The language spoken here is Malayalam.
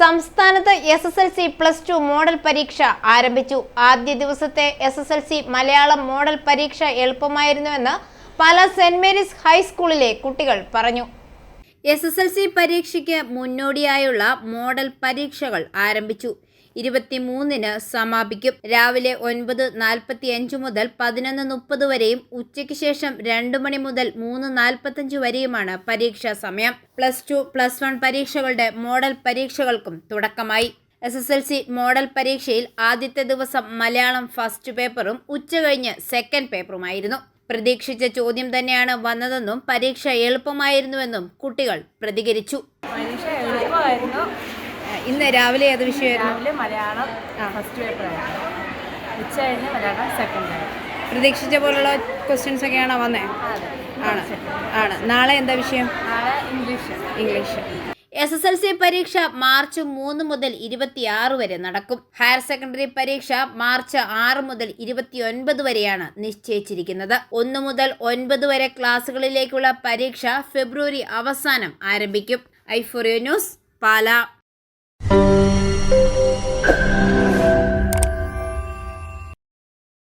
സംസ്ഥാനത്ത് S S L C plus two model പരീക്ഷ ആരംഭിച്ചു. ആദ്യ ദിവസത്തെ S S L C Malayalam model പരീക്ഷ എളുപ്പമായിരുന്നുവെന്ന് പല സെന്റ് മേരീസ് ഹൈസ്കൂളിലെ കുട്ടികൾ പറഞ്ഞു. എസ് എസ് എൽ സി പരീക്ഷയ്ക്ക് മുന്നോടിയായുള്ള മോഡൽ പരീക്ഷകൾ ആരംഭിച്ചു. ഇരുപത്തിമൂന്നിന് സമാപിക്കും. രാവിലെ ഒൻപത് നാൽപ്പത്തി അഞ്ച് മുതൽ പതിനൊന്ന് മുപ്പത് വരെയും ഉച്ചയ്ക്ക് ശേഷം രണ്ട് മണി മുതൽ മൂന്ന് നാൽപ്പത്തഞ്ച് വരെയുമാണ് പരീക്ഷാ സമയം. പ്ലസ് ടു പ്ലസ് വൺ പരീക്ഷകളുടെ മോഡൽ പരീക്ഷകൾക്കും തുടക്കമായി. S S L C model പരീക്ഷയിൽ ആദ്യത്തെ ദിവസം മലയാളം ഫസ്റ്റ് പേപ്പറും ഉച്ചകഴിഞ്ഞ് സെക്കൻഡ് പേപ്പറുമായിരുന്നു. പ്രതീക്ഷിച്ച ചോദ്യം തന്നെയാണ് വന്നതെന്നും പരീക്ഷ എളുപ്പമായിരുന്നുവെന്നും കുട്ടികൾ പ്രതികരിച്ചു. പരീക്ഷ ഇന്ന് രാവിലെ ഏത് വിഷയമായിരുന്നു? രാവിലെ മലയാളം ഫസ്റ്റ് പേപ്പറായിരുന്നു ഉച്ച കഴിഞ്ഞ് മലയാളം സെക്കൻഡ് പ്രതീക്ഷിച്ച പോലുള്ള ക്വസ്റ്റ്യൻസ് ഒക്കെയാണോ വന്നേ? ആണ്. ആണ്. നാളെ എന്താ വിഷയം? നാളെ English English S S L C പരീക്ഷ മാർച്ച് മൂന്ന് മുതൽ ഇരുപത്തിയാറ് വരെ നടക്കും. ഹയർ സെക്കൻഡറി പരീക്ഷ മാർച്ച് ആറ് മുതൽ ഇരുപത്തിയൊൻപത് വരെയാണ് നിശ്ചയിച്ചിരിക്കുന്നത്. ഒന്ന് മുതൽ ഒൻപത് വരെ ക്ലാസ്സുകളിലേക്കുള്ള പരീക്ഷ ഫെബ്രുവരി അവസാനം ആരംഭിക്കും. ഐഫോറിയോ ന്യൂസ് പാല. Thank you.